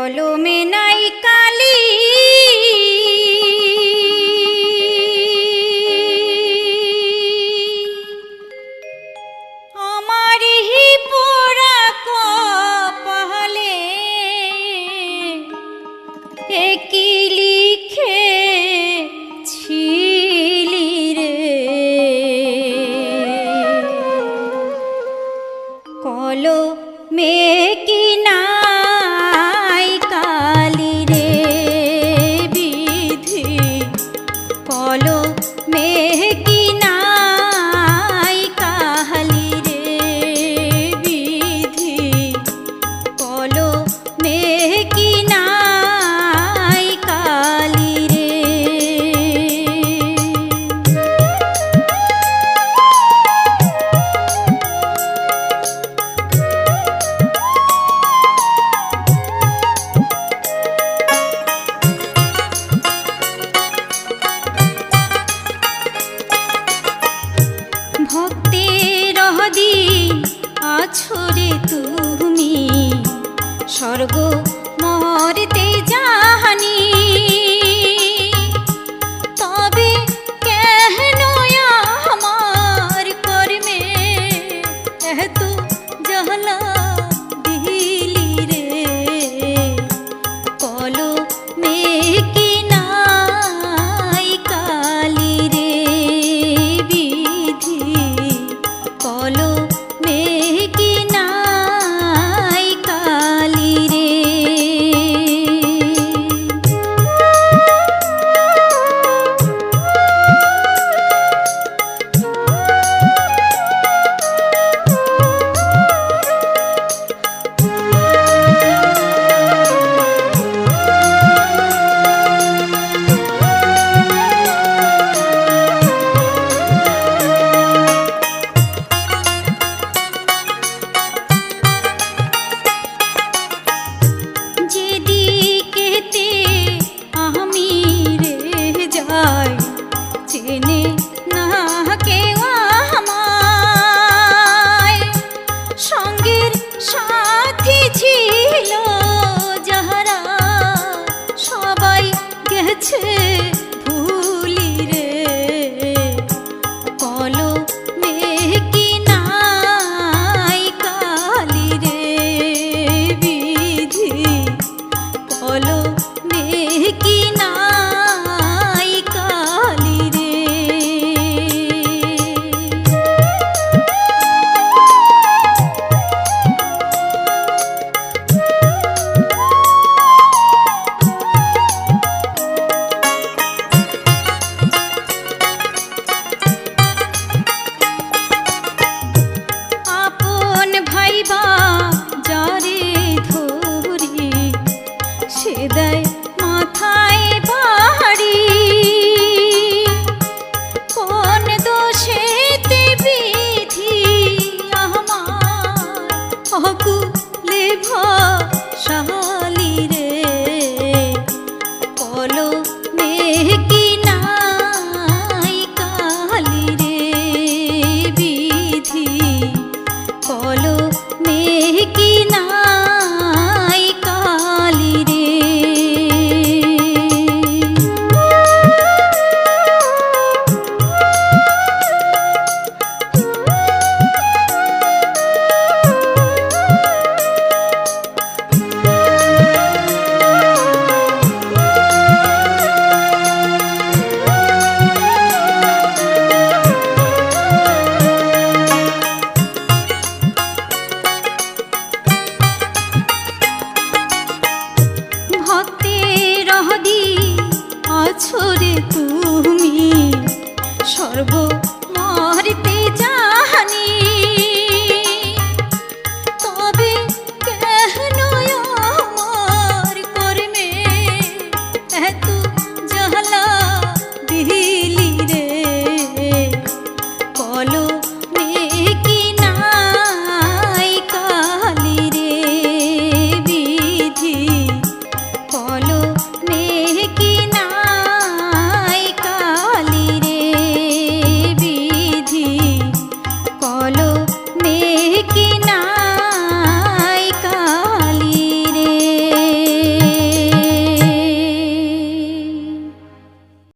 Volumina স্বর্গ সঙ্গের সাথী ছিল। জ্বালা রে। কলো মেকি কালি রে বিধি। কলো মেকি নাই কালি রে বিধি। কলো মেকি না